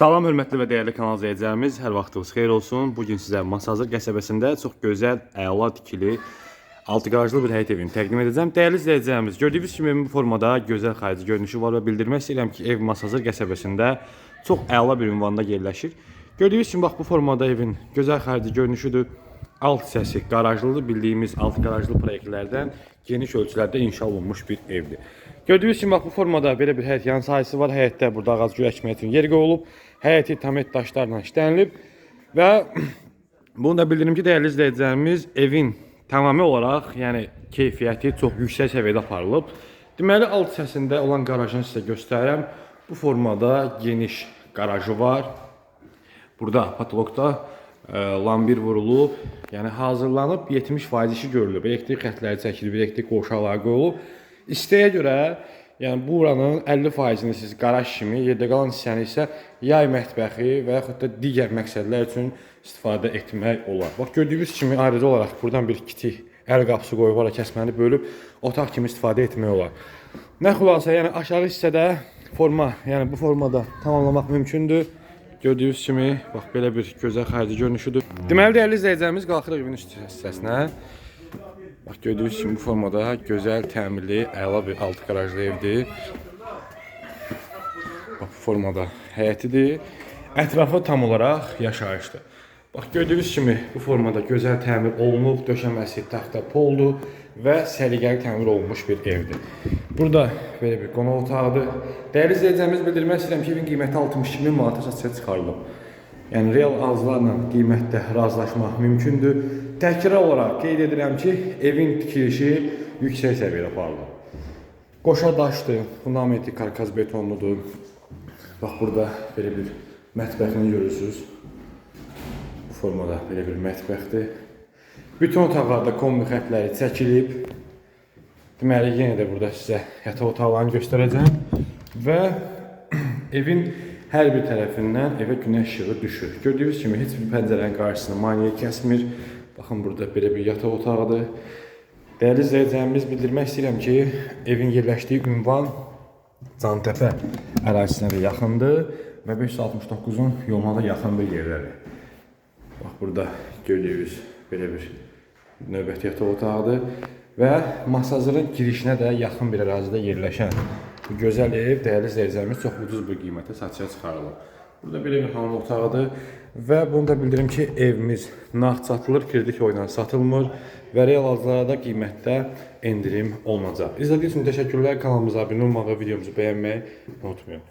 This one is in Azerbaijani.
Salam hörmətli və dəyərli kanal izləyicilərimiz, hər vaxtınız xeyir olsun. Bu gün sizə Masazır qəsəbəsində çox gözəl, əla tikili, altı qarajlı bir həyət evini təqdim edəcəm. Dəyərli izləyicilərimiz, gördüyünüz kimi bu formada gözəl xarici görünüşü var və bildirmək istəyirəm ki, ev Masazır qəsəbəsində çox əla bir ünvanda yerləşir. Gördüyünüz kimi bax bu formada evin gözəl xarici görünüşüdür. Alt hissəsi qarajlıdır, bildiyimiz alt qarajlı proyektlərdən geniş ölçülərdə inşa olunmuş bir evdir. Gördüyünüz kimi bax bu formada belə bir həyət yan sahəsi var. Həyətdə burada ağac gül əkmək üçün yer qoyulub. Həyəti tamet daşlarla işlənilib və bunu da bildirim ki, dəyərli izləyicilərimiz, evin tamamı olaraq, yəni keyfiyyəti çox yüksək səviyyədə aparılıb. Deməli, alt hissəsində olan qarajını sizə göstərirəm. Bu formada geniş qarajı var. Burada patologda e, lambir vurulub, yəni hazırlanıb 70% işi görülüb. Elektrik xətləri çəkilib, elektrik qovşaqları qoyulub. İstəyə görə, yəni buranın 50%-ni siz qaraj kimi, yerdə qalan hissəni isə yay mətbəxi və yaxud da digər məqsədlər üçün istifadə etmək olar. Bax gördüyünüz kimi ayrıca olaraq buradan bir kiçik əl qapısı qoyub ora kəsməni bölüb otaq kimi istifadə etmək olar. Nə xülasə, yəni aşağı hissədə forma, yəni bu formada tamamlamaq mümkündür. Gördüyünüz kimi, bax belə bir gözəl xarici görünüşüdür. Deməli dəyərli izləyicilərimiz qalxırıq evin üst hissəsinə. Bax gördüyünüz kimi bu formada gözəl, təmirli, əla bir altı qarajlı evdir. Bax bu formada həyətidir. Ətrafı tam olaraq yaşayışdır. Bax gördüyünüz kimi bu formada gözəl təmir olunub, döşəməsi taxta poldur və səliqəli təmir olunmuş bir evdir. Burada belə bir qonaq otağıdır. Dəyərli izləyicilərimiz bildirmək istəyirəm ki, evin qiyməti 62 min manata satışa çıxarılıb. Yəni real arzlarla qiymətdə razılaşmaq mümkündür. Təkrar olaraq qeyd edirəm ki, evin tikilişi yüksək səviyyədə aparılıb. Qoşa daşdır, fundamenti karkaz betonludur. Bax burada belə bir mətbəxini görürsüz. Formada belə bir mətbəxdir. Bütün otaqlarda kombi xətləri çəkilib. Deməli yenə də burada sizə yataq otaqlarını göstərəcəm və evin hər bir tərəfindən evə günəş işığı düşür. Gördüyünüz kimi heç bir pəncərənin qarşısını maneə kəsmir. Baxın burada belə bir yataq otağıdır. Dəyərli izləyicilərimiz bildirmək istəyirəm ki, evin yerləşdiyi ünvan Cantəpə ərazisinə də yaxındır və 569-un yoluna da yaxın bir yerdədir. Burada gördüyünüz belə bir növbəti yataq otağıdır və masajın girişinə də yaxın bir ərazidə yerləşən bu gözəl ev dəyərli izləyicilərimiz çox ucuz bir qiymətə satışa çıxarılıb. Burada belə bir hamam otağıdır və bunu da bildirim ki, evimiz nağd satılır, kredit oyla satılmır və real arzlarda qiymətdə endirim olunacaq. İzlədiyiniz üçün təşəkkürlər. Kanalımıza abunə olmağı, videomuzu bəyənməyi unutmayın.